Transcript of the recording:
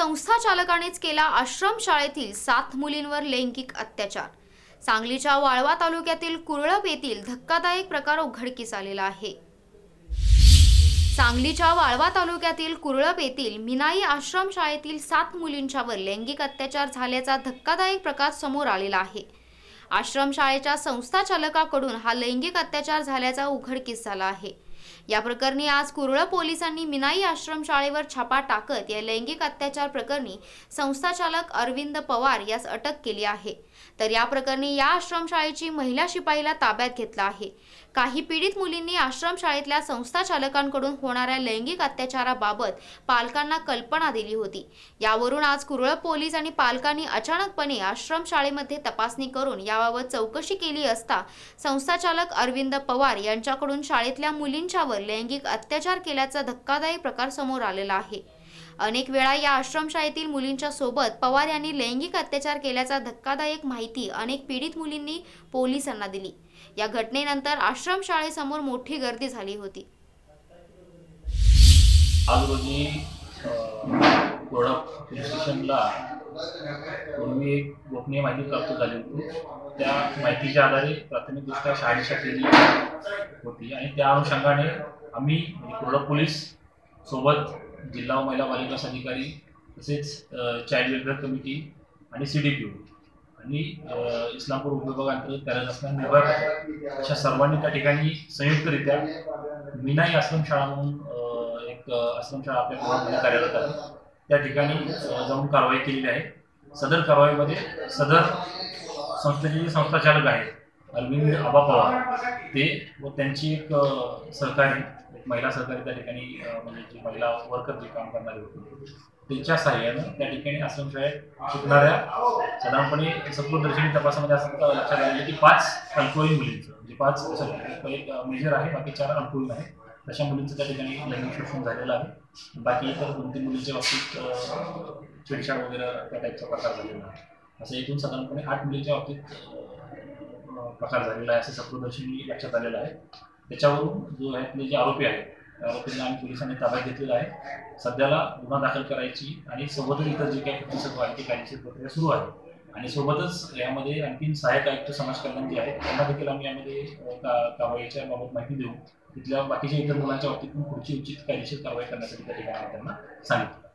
संस्था चालकानेच केला आश्रम शाळेतील सात मुलींवर लैंगिक अत्याचार. सांगलीच्या वाळवा तालुक्यातील कुरळप येथील धक्कादायक प्रकार उघडकीस आलेला आहे. सांगलीच्या वाळवा तालुक्यातील कुरळप येथील मिनाई आश्रमशाळेतील सात मुलींच्यावर लैंगिक अत्याचार झाल्याचा धक्कादायक प्रकार समोर आलेला आहे. आश्रमशाळेच्या संस्थाचालकाकडून संस्था चालकाकडून हा लैंगिक अत्याचार झाल्याचा उघडकीस झाला आहे. या प्रकरणी आज कुरळ पोलिसांनी मिनाई आश्रम शाळेवर छापा टाकत या लैंगिक अत्याचार प्रकरणी संस्थाचालक अरविंद पवार यास अटक केली आहे. तर या प्रकरणी या आश्रमशाळेची महिला शिपाईला ताब्यात घेतला आहे. काही पीडित मुलींनी आश्रमशाळेतल्या संस्था चालकांकडून होणाऱ्या लैंगिक अत्याचाराबाबत पालकांना कल्पना दिली होती. यावरून आज कुरळ पोलीस आणि पालकांनी अचानकपणे आश्रमशाळेमध्ये तपासणी करून याबाबत चौकशी केली असता संस्थाचालक अरविंद पवार यांच्याकडून शाळेतल्या मुलींच्या मुलींच्यावर लैंगिक अत्याचार केल्याचा धक्कादायक प्रकार समोर आलेला आहे. अनेक वेळा या आश्रमशाळेतील मुलींच्या सोबत पवार यांनी लैंगिक अत्याचार केल्याचा धक्कादायक माहिती अनेक पीडित मुलींनी पोलिसांना दिली. या घटनेनंतर आश्रमशाळेसमोर मोठी गर्दी झाली होती. आज रोजी कोरडा पोलीस स्टेशनला पूर्वी एक गोपनीय माहिती प्राप्त झाली होती. त्या माहितीच्या आधारे प्राथमिकदृष्ट्या शहानिशा केली होती. आणि त्या अनुषंगाने आम्ही म्हणजे कोरडा पोलीस सोबत जिल्हा महिला बालविकास अधिकारी तसेच चाइल्ड वेलफेअर कमिटी आणि सी डी पी आणि इस्लामपूर उपविभागांतर्गत कार्यरत असणारे विभाग अशा सर्वांनी त्या ठिकाणी संयुक्तरित्या मीनाई आश्रमशाळा म्हणून एक आपल्या गावामध्ये कार्यरत आहे त्या ठिकाणी जाऊन कारवाई केलेली आहे. सदर कारवाईमध्ये सदर संस्थेचे जे संस्थाचालक आहेत अरविंद आबा पवार ते व त्यांची एक सहकारी एक महिला सहकारी त्या ठिकाणी म्हणजे जी महिला वर्कर जे काम करणारे होते त्यांच्या सहाय्यानं त्या ठिकाणी आश्रमशाळेत शिकणाऱ्या साधारणपणे सत्वदर्शनी तपासामध्ये असं लक्षात आलं की पाच अल्पवयीन मुलींचं म्हणजे पाच एक मेजर आहे बाकी चार अल्पवयीन आहे अशा मुलींचं त्या ठिकाणी लैंगिक शोषण झालेलं आहे. बाकी इतर दोन तीन मुलींच्या बाबतीत छेडछाड वगैरे त्या टाईपचा प्रकार झालेला आहे. असं एकूण साधारणपणे आठ मुलींच्या बाबतीत प्रकार झालेला आहे असं सत्वदर्शनी लक्षात आलेलं आहे. त्याच्यावरून जो ह्यातले जे आरोपी आहेत त्या आरोपींना आम्ही पोलिसांनी ताब्यात घेतलेला आहे. सध्याला गुन्हा दाखल करायची आणि सोबतच इतर जे काही सर्व आहे ती कायदेशीर प्रक्रिया सुरू आहे. आणि सोबतच यामध्ये आणखीन सहाय्यक आयुक्त समाज कल्याण जे आहेत त्यांना देखील आम्ही यामध्ये का- कारवाईच्या बाबत माहिती देऊ. तिथल्या बाकीच्या इतर मुलांच्या बाबतीत पुढची उचित कायदेशीर कारवाई करण्यासाठी त्या ठिकाणी त्यांना सांगितलं.